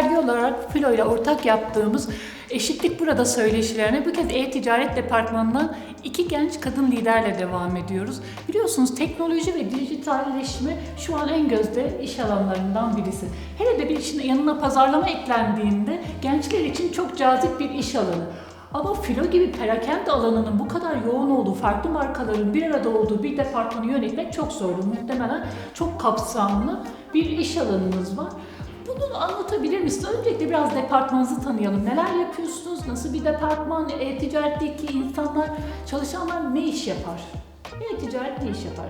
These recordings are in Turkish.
dergi olarak Filo ile ortak yaptığımız Eşitlik Burada söyleşilerine bu kez e-ticaret departmanından iki genç kadın liderle devam ediyoruz. Biliyorsunuz teknoloji ve dijitalleşme şu an en gözde iş alanlarından birisi. Hele de bir işin yanına pazarlama eklendiğinde gençler için çok cazip bir iş alanı. Ama filo gibi perakende alanının bu kadar yoğun olduğu, farklı markaların bir arada olduğu bir departmanı yönetmek çok zordu. Muhtemelen çok kapsamlı bir iş alanınız var. Bunu anlatabilir misiniz? Öncelikle biraz departmanınızı tanıyalım. Neler yapıyorsunuz? Nasıl bir departman? E-ticaretteki insanlar, çalışanlar ne iş yapar? E-ticaret ne iş yapar?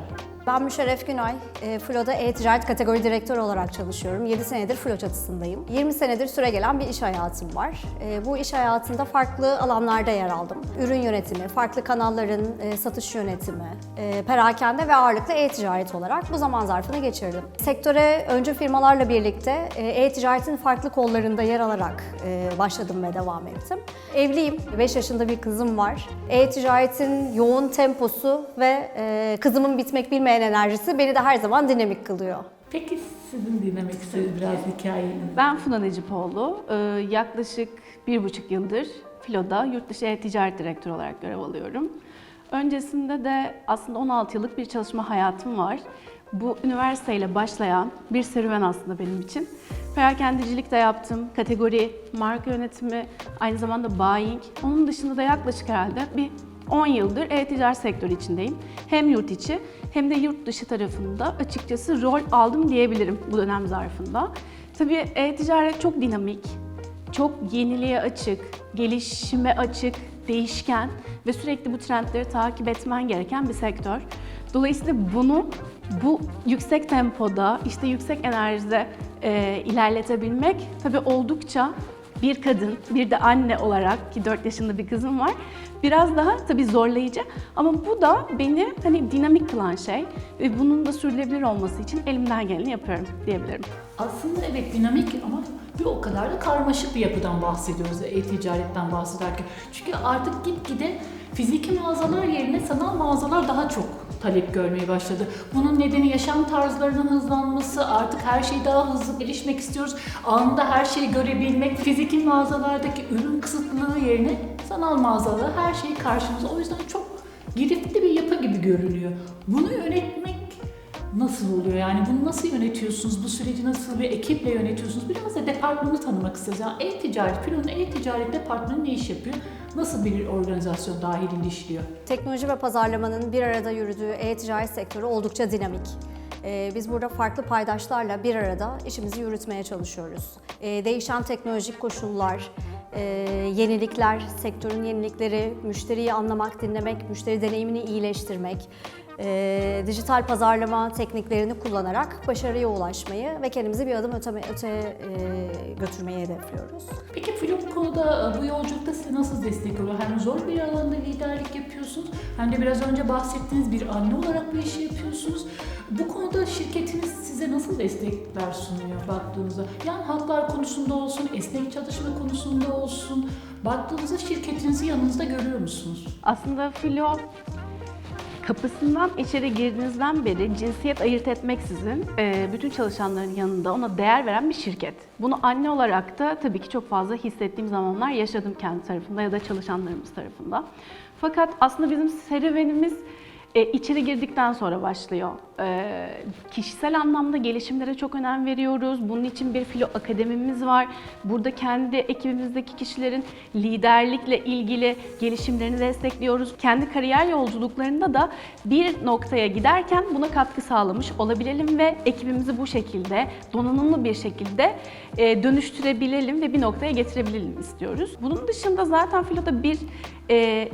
Ben Müşerref Günay, e, Flo'da e-ticaret kategori direktörü olarak çalışıyorum. 7 senedir Flo çatısındayım. 20 senedir süre gelen bir iş hayatım var. E, Bu iş hayatında farklı alanlarda yer aldım. Ürün yönetimi, farklı kanalların e, satış yönetimi, e, perakende ve ağırlıklı e-ticaret olarak bu zaman zarfını geçirdim. Sektöre öncü firmalarla birlikte e, e-ticaretin farklı kollarında yer alarak başladım ve devam ettim. Evliyim, 5 yaşında bir kızım var. E-ticaretin yoğun temposu ve kızımın bitmek bilmeyen enerjisi beni de her zaman dinamik kılıyor. Peki sizin dinlemek istediğiniz biraz hikayeniz. Ben Funa Necipoğlu. Ee, Yaklaşık bir buçuk yıldır Filo'da yurt dışı e-ticaret direktörü olarak görev alıyorum. Öncesinde de aslında 16 yıllık bir çalışma hayatım var. Bu üniversiteyle başlayan bir serüven aslında benim için. Perakendicilik de yaptım, kategori, marka yönetimi, aynı zamanda buying. Onun dışında da yaklaşık herhalde bir 10 yıldır e-ticaret sektörü içindeyim. Hem yurt içi hem de yurt dışı tarafında açıkçası rol aldım diyebilirim bu dönem zarfında. Tabii e-ticaret çok dinamik, çok yeniliğe açık, gelişime açık, değişken ve sürekli bu trendleri takip etmen gereken bir sektör. Dolayısıyla bunu bu yüksek tempoda, işte yüksek enerjide e, ilerletebilmek tabii oldukça bir kadın, bir de anne olarak ki 4 yaşında bir kızım var. Biraz daha tabii zorlayıcı ama bu da beni hani dinamik kılan şey ve bunun da sürdürülebilir olması için elimden geleni yapıyorum diyebilirim. Aslında evet dinamik ama bir o kadar da karmaşık bir yapıdan bahsediyoruz e-ticaretten bahsederken. Çünkü artık gitgide fiziki mağazalar yerine sanal mağazalar daha çok talep görmeye başladı. Bunun nedeni yaşam tarzlarının hızlanması, artık her şey daha hızlı gelişmek istiyoruz. Anında her şeyi görebilmek, fiziki mağazalardaki ürün kısıtlılığı yerine sanal mağazalarda her şey karşımıza. O yüzden çok giriftli bir yapı gibi görünüyor. Bunu yönetmek nasıl oluyor? Yani bunu nasıl yönetiyorsunuz? Bu süreci nasıl bir ekiple yönetiyorsunuz? Biraz departmanı tanımak isteriz. Yani e-ticaret, Filo'nun e-ticaret departmanı ne iş yapıyor? Nasıl bir organizasyon dahilinde işliyor? Teknoloji ve pazarlamanın bir arada yürüdüğü e-ticaret sektörü oldukça dinamik. Ee, Biz burada farklı paydaşlarla bir arada işimizi yürütmeye çalışıyoruz. Ee, Değişen teknolojik koşullar, e, yenilikler, sektörün yenilikleri, müşteriyi anlamak, dinlemek, müşteri deneyimini iyileştirmek, e, dijital pazarlama tekniklerini kullanarak başarıya ulaşmayı ve kendimizi bir adım öte, öte e, götürmeyi hedefliyoruz. Peki Filo bu konuda, bu yolculukta size nasıl destek oluyor? Hem zor bir alanda liderlik yapıyorsunuz, hem de biraz önce bahsettiğiniz bir anne olarak bu işi yapıyorsunuz. Bu konuda şirketiniz size nasıl destekler sunuyor baktığınızda? Yani haklar konusunda olsun, esnek çalışma konusunda olsun, baktığınızda şirketinizi yanınızda görüyor musunuz? Aslında Filo kapısından içeri girdiğinizden beri cinsiyet ayırt etmeksizin e, bütün çalışanların yanında ona değer veren bir şirket. Bunu anne olarak da tabii ki çok fazla hissettiğim zamanlar yaşadım kendi tarafımda ya da çalışanlarımız tarafında. Fakat aslında bizim serüvenimiz e, içeri girdikten sonra başlıyor. E, kişisel anlamda gelişimlere çok önem veriyoruz. Bunun için bir filo akademimiz var. Burada kendi ekibimizdeki kişilerin liderlikle ilgili gelişimlerini destekliyoruz. Kendi kariyer yolculuklarında da bir noktaya giderken buna katkı sağlamış olabilelim ve ekibimizi bu şekilde donanımlı bir şekilde e, dönüştürebilelim ve bir noktaya getirebilelim istiyoruz. Bunun dışında zaten filoda bir e,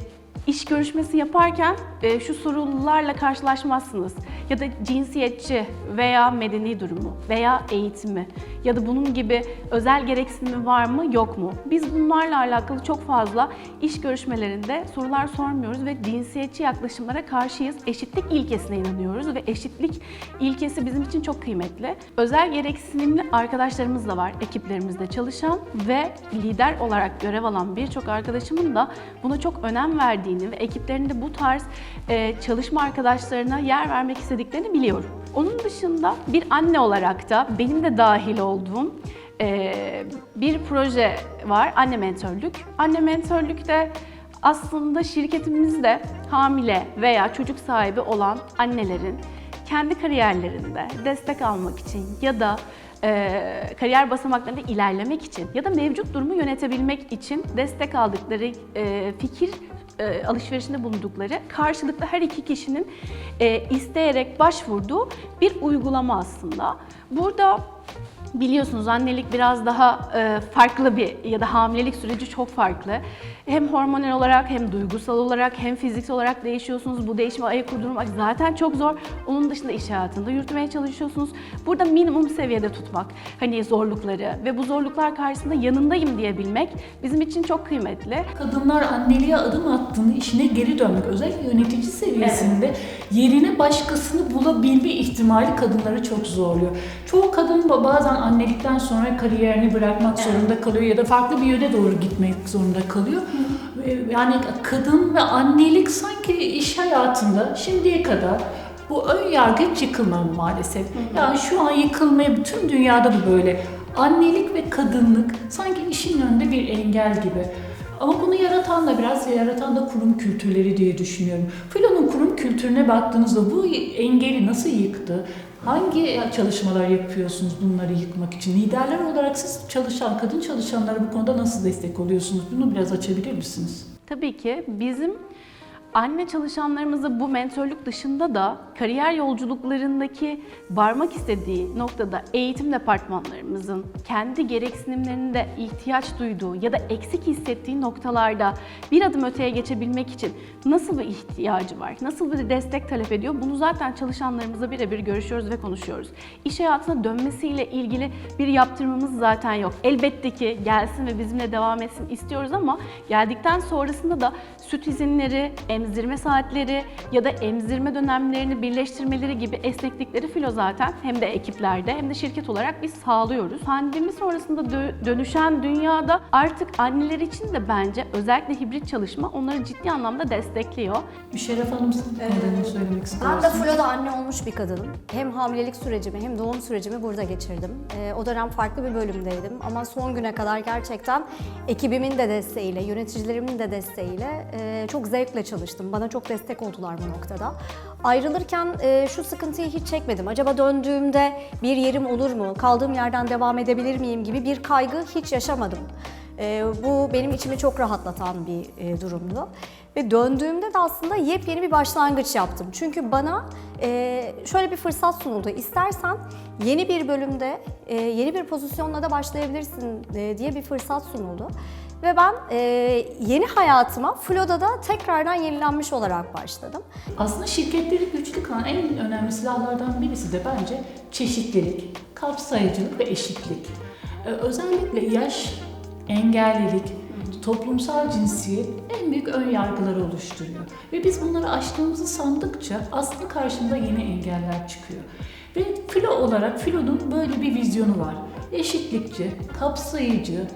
İş görüşmesi yaparken e, şu sorularla karşılaşmazsınız. Ya da cinsiyetçi veya medeni durumu veya eğitimi ya da bunun gibi özel gereksinimi var mı yok mu? Biz bunlarla alakalı çok fazla iş görüşmelerinde sorular sormuyoruz ve cinsiyetçi yaklaşımlara karşıyız. Eşitlik ilkesine inanıyoruz ve eşitlik ilkesi bizim için çok kıymetli. Özel gereksinimli arkadaşlarımız da var ekiplerimizde çalışan ve lider olarak görev alan birçok arkadaşımın da buna çok önem verdiğini ve ekiplerinde bu tarz e, çalışma arkadaşlarına yer vermek istediklerini biliyorum. Onun dışında bir anne olarak da benim de dahil olduğum Ee, bir proje var, anne mentörlük. Anne mentörlükte aslında şirketimizde hamile veya çocuk sahibi olan annelerin kendi kariyerlerinde destek almak için ya da e, kariyer basamaklarında ilerlemek için ya da mevcut durumu yönetebilmek için destek aldıkları e, fikir e, alışverişinde bulundukları karşılıklı her iki kişinin e, isteyerek başvurduğu bir uygulama aslında. Burada Biliyorsunuz annelik biraz daha e, farklı bir ya da hamilelik süreci çok farklı. Hem hormonal olarak hem duygusal olarak hem fiziksel olarak değişiyorsunuz. Bu değişime ayak uydurmak zaten çok zor. Onun dışında iş hayatında yürütmeye çalışıyorsunuz. Burada minimum seviyede tutmak hani zorlukları ve bu zorluklar karşısında yanındayım diyebilmek bizim için çok kıymetli. Kadınlar anneliğe adım attığında işine geri dönmek, özellikle yönetici seviyesinde yerine başkasını bulabilme ihtimali kadınları çok zorluyor. Çoğu kadın ba- bazen annelikten sonra kariyerini bırakmak zorunda kalıyor ya da farklı bir yöne doğru gitmek zorunda kalıyor. Yani kadın ve annelik sanki iş hayatında şimdiye kadar bu ön yargı hiç yıkılmadı maalesef. Yani şu an yıkılmaya bütün dünyada bu böyle. Annelik ve kadınlık sanki işin önünde bir engel gibi. Ama bunu yaratan da biraz yaratan da kurum kültürleri diye düşünüyorum. Filo'nun kurum kültürüne baktığınızda bu engeli nasıl yıktı? Hangi çalışmalar yapıyorsunuz bunları yıkmak için? Liderler olarak siz çalışan, kadın çalışanlara bu konuda nasıl destek oluyorsunuz? Bunu biraz açabilir misiniz? Tabii ki bizim anne çalışanlarımıza bu mentörlük dışında da kariyer yolculuklarındaki varmak istediği noktada eğitim departmanlarımızın kendi gereksinimlerinde ihtiyaç duyduğu ya da eksik hissettiği noktalarda bir adım öteye geçebilmek için nasıl bir ihtiyacı var, nasıl bir destek talep ediyor bunu zaten çalışanlarımızla birebir görüşüyoruz ve konuşuyoruz. İş hayatına dönmesiyle ilgili bir yaptırmamız zaten yok. Elbette ki gelsin ve bizimle devam etsin istiyoruz ama geldikten sonrasında da süt izinleri, emzirme saatleri ya da emzirme dönemlerini birleştirmeleri gibi esneklikleri filo zaten hem de ekiplerde hem de şirket olarak biz sağlıyoruz. Pandemi sonrasında dö- dönüşen dünyada artık anneler için de bence özellikle hibrit çalışma onları ciddi anlamda destekliyor. Müşerref Hanım siz söylemek Ben de? Flo'da anne olmuş bir kadınım. Hem hamilelik sürecimi hem doğum sürecimi burada geçirdim. Ee, o dönem farklı bir bölümdeydim ama son güne kadar gerçekten ekibimin de desteğiyle, yöneticilerimin de desteğiyle e, çok zevkle çalıştım. Bana çok destek oldular bu noktada. Ayrılırken e, şu sıkıntıyı hiç çekmedim. Acaba döndüğümde bir yerim olur mu, kaldığım yerden devam edebilir miyim gibi bir kaygı hiç yaşamadım. E, bu benim içimi çok rahatlatan bir e, durumdu. Ve döndüğümde de aslında yepyeni bir başlangıç yaptım. Çünkü bana e, şöyle bir fırsat sunuldu. İstersen yeni bir bölümde, e, yeni bir pozisyonla da başlayabilirsin e, diye bir fırsat sunuldu. Ve ben e, yeni hayatıma Flo'da tekrardan yenilenmiş olarak başladım. Aslında şirketleri güçlü kılan en önemli silahlardan birisi de bence çeşitlilik, kapsayıcılık ve eşitlik. Ee, özellikle yaş, engellilik, toplumsal cinsiyet en büyük ön yargıları oluşturuyor. Ve biz bunları aştığımızı sandıkça aslında karşımıza yeni engeller çıkıyor. Ve filo olarak filonun böyle bir vizyonu var. Eşitlikçi, kapsayıcı,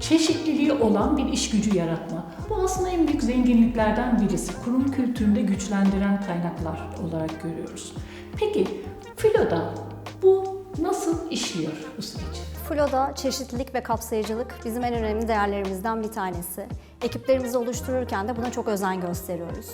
çeşitliliği olan bir iş gücü yaratma. Bu aslında en büyük zenginliklerden birisi. Kurum kültüründe güçlendiren kaynaklar olarak görüyoruz. Peki filoda bu nasıl işliyor bu süreç? Flo'da çeşitlilik ve kapsayıcılık bizim en önemli değerlerimizden bir tanesi. Ekiplerimizi oluştururken de buna çok özen gösteriyoruz.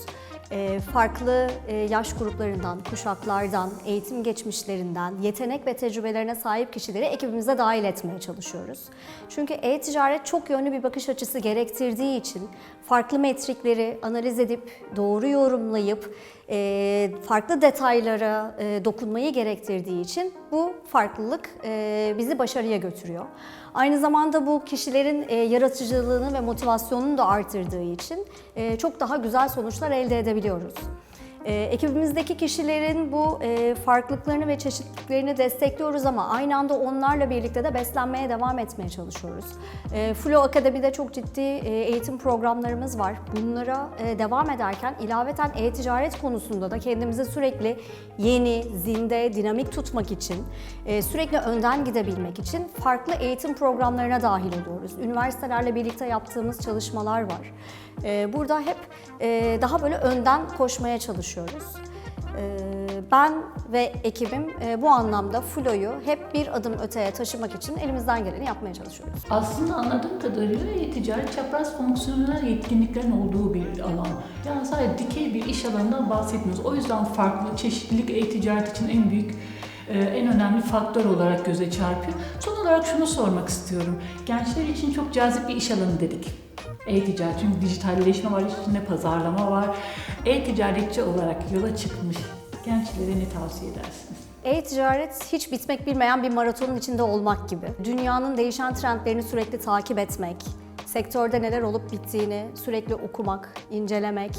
Ee, farklı e, yaş gruplarından, kuşaklardan, eğitim geçmişlerinden, yetenek ve tecrübelerine sahip kişileri ekibimize dahil etmeye çalışıyoruz. Çünkü e-ticaret çok yönlü bir bakış açısı gerektirdiği için farklı metrikleri analiz edip, doğru yorumlayıp, e, farklı detaylara e, dokunmayı gerektirdiği için bu farklılık bizi başarıya götürüyor. Aynı zamanda bu kişilerin e, yaratıcılığını ve motivasyonunu da artırdığı için e, çok daha güzel sonuçlar elde edebiliyoruz. E, ekibimizdeki kişilerin bu e, farklılıklarını ve çeşitliliklerini destekliyoruz ama aynı anda onlarla birlikte de beslenmeye devam etmeye çalışıyoruz. E, Flow Akademi'de çok ciddi e, eğitim programlarımız var. Bunlara e, devam ederken ilaveten e-ticaret konusunda da kendimizi sürekli yeni, zinde, dinamik tutmak için, e, sürekli önden gidebilmek için farklı eğitim programlarına dahil oluyoruz. Üniversitelerle birlikte yaptığımız çalışmalar var. E, Burada hep e, daha böyle önden koşmaya çalışıyoruz. Ee, ben ve ekibim e, bu anlamda Flo'yu hep bir adım öteye taşımak için elimizden geleni yapmaya çalışıyoruz. Aslında anladığım kadarıyla e-ticaret çapraz fonksiyonel yetkinliklerin olduğu bir alan. Yani sadece dikey bir iş alanından bahsetmiyoruz. O yüzden farklı çeşitlilik e-ticaret için en büyük e, en önemli faktör olarak göze çarpıyor. Son olarak şunu sormak istiyorum. Gençler için çok cazip bir iş alanı dedik. E-ticaret çünkü dijitalleşme var, içinde pazarlama var. E-ticaretçi olarak yola çıkmış gençlere ne tavsiye edersiniz? E-ticaret hiç bitmek bilmeyen bir maratonun içinde olmak gibi. Dünyanın değişen trendlerini sürekli takip etmek, sektörde neler olup bittiğini sürekli okumak, incelemek,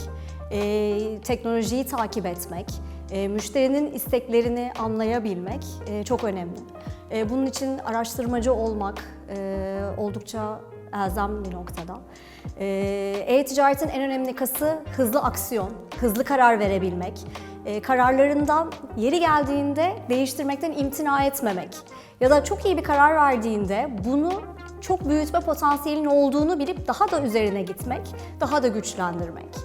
e, teknolojiyi takip etmek, e, müşterinin isteklerini anlayabilmek e, çok önemli. E, bunun için araştırmacı olmak e, oldukça elzem bir noktada. E, E-ticaretin en önemli kası hızlı aksiyon, hızlı karar verebilmek. E, kararlarından yeri geldiğinde değiştirmekten imtina etmemek. Ya da çok iyi bir karar verdiğinde bunu çok büyütme potansiyelinin olduğunu bilip daha da üzerine gitmek, daha da güçlendirmek.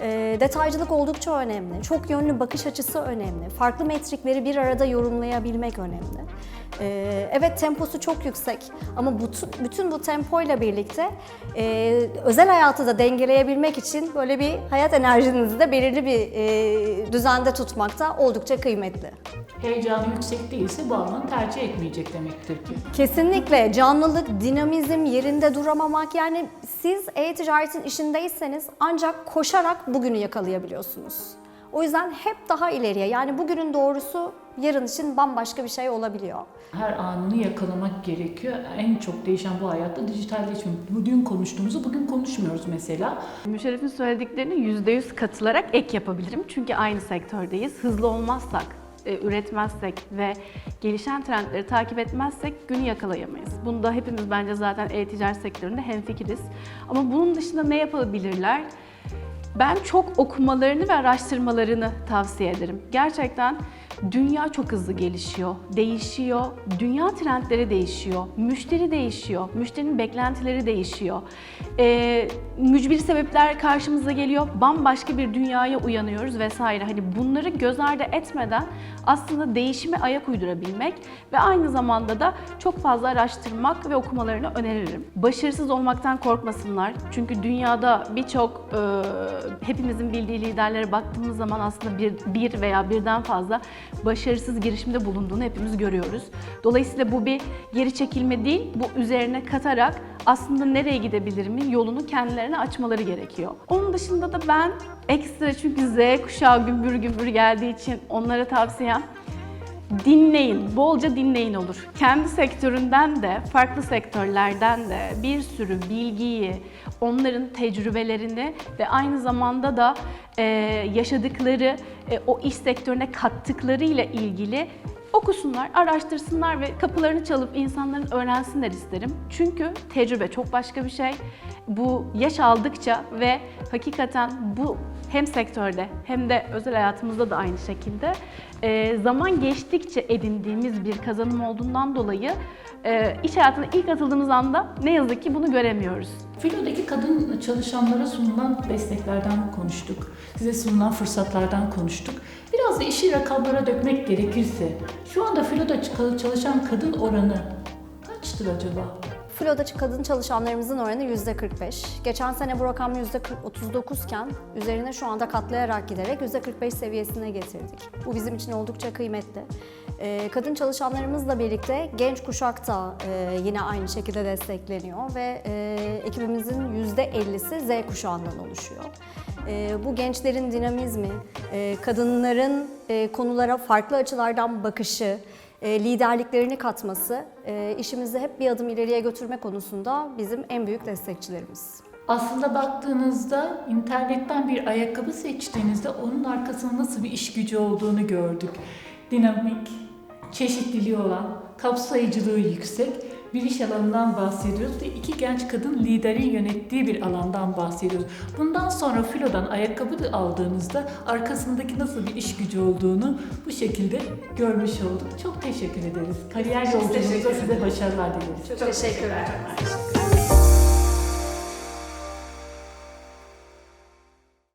E, detaycılık oldukça önemli. Çok yönlü bakış açısı önemli. Farklı metrikleri bir arada yorumlayabilmek önemli. E, evet temposu çok yüksek ama bütün, bütün bu tempoyla birlikte e, özel hayatı da dengeleyebilmek için böyle bir hayat enerjinizi de belirli bir e, düzende tutmak da oldukça kıymetli. Heyecanı yüksek değilse bu alanı tercih etmeyecek demektir ki. Kesinlikle canlılık, dinamizm, yerinde duramamak yani siz e-ticaretin işindeyseniz ancak koşarak bugünü yakalayabiliyorsunuz. O yüzden hep daha ileriye yani bugünün doğrusu yarın için bambaşka bir şey olabiliyor. Her anını yakalamak gerekiyor. En çok değişen bu hayatta dijitalleşme. Bu dün konuştuğumuzu bugün konuşmuyoruz mesela. Müşerref'in söylediklerini %100 katılarak ek yapabilirim. Çünkü aynı sektördeyiz. Hızlı olmazsak, e, üretmezsek ve gelişen trendleri takip etmezsek günü yakalayamayız. Bunda hepimiz bence zaten e-ticaret sektöründe hemfikiriz. Ama bunun dışında ne yapabilirler? Ben çok okumalarını ve araştırmalarını tavsiye ederim. Gerçekten dünya çok hızlı gelişiyor, değişiyor, dünya trendleri değişiyor, müşteri değişiyor, müşterinin beklentileri değişiyor. Ee, mücbir sebepler karşımıza geliyor, bambaşka bir dünyaya uyanıyoruz vesaire. Hani bunları göz ardı etmeden aslında değişime ayak uydurabilmek ve aynı zamanda da çok fazla araştırmak ve okumalarını öneririm. Başarısız olmaktan korkmasınlar. Çünkü dünyada birçok e, hepimizin bildiği liderlere baktığımız zaman aslında bir, bir veya birden fazla başarısız girişimde bulunduğunu hepimiz görüyoruz. Dolayısıyla bu bir geri çekilme değil, bu üzerine katarak aslında nereye gidebilirimin yolunu kendilerine açmaları gerekiyor. Onun dışında da ben ekstra çünkü Z kuşağı gümbür gümbür geldiği için onlara tavsiyem dinleyin, bolca dinleyin olur. Kendi sektöründen de, farklı sektörlerden de bir sürü bilgiyi, onların tecrübelerini ve aynı zamanda da e, yaşadıkları e, o iş sektörüne kattıklarıyla ilgili okusunlar, araştırsınlar ve kapılarını çalıp insanların öğrensinler isterim. Çünkü tecrübe çok başka bir şey. Bu yaş aldıkça ve hakikaten bu hem sektörde hem de özel hayatımızda da aynı şekilde e, zaman geçtikçe edindiğimiz bir kazanım olduğundan dolayı e, iş hayatına ilk atıldığımız anda ne yazık ki bunu göremiyoruz. Filo'daki kadın çalışanlara sunulan desteklerden konuştuk. Size sunulan fırsatlardan konuştuk. Biraz da işi rakamlara dökmek gerekirse, şu anda Filo'da çalışan kadın oranı kaçtır acaba? Flo'da kadın çalışanlarımızın oranı %45. Geçen sene bu rakam %39 iken üzerine şu anda katlayarak giderek %45 seviyesine getirdik. Bu bizim için oldukça kıymetli. Ee, Kadın çalışanlarımızla birlikte genç kuşak da e, yine aynı şekilde destekleniyor ve e, ekibimizin %50'si Z kuşağından oluşuyor. E, Bu gençlerin dinamizmi, e, kadınların konulara farklı açılardan bakışı, liderliklerini katması e, işimizi hep bir adım ileriye götürme konusunda bizim en büyük destekçilerimiz. Aslında baktığınızda internetten bir ayakkabı seçtiğinizde onun arkasında nasıl bir iş gücü olduğunu gördük. Dinamik, çeşitliliği olan, kapsayıcılığı yüksek bir iş alanından bahsediyoruz ve iki genç kadın liderin yönettiği bir alandan bahsediyoruz. Bundan sonra filodan ayakkabı da aldığınızda arkasındaki nasıl bir iş gücü olduğunu bu şekilde görmüş olduk. Çok teşekkür ederiz. Kariyer yolculuğunuzda size başarılar dileriz. Çok teşekkürler.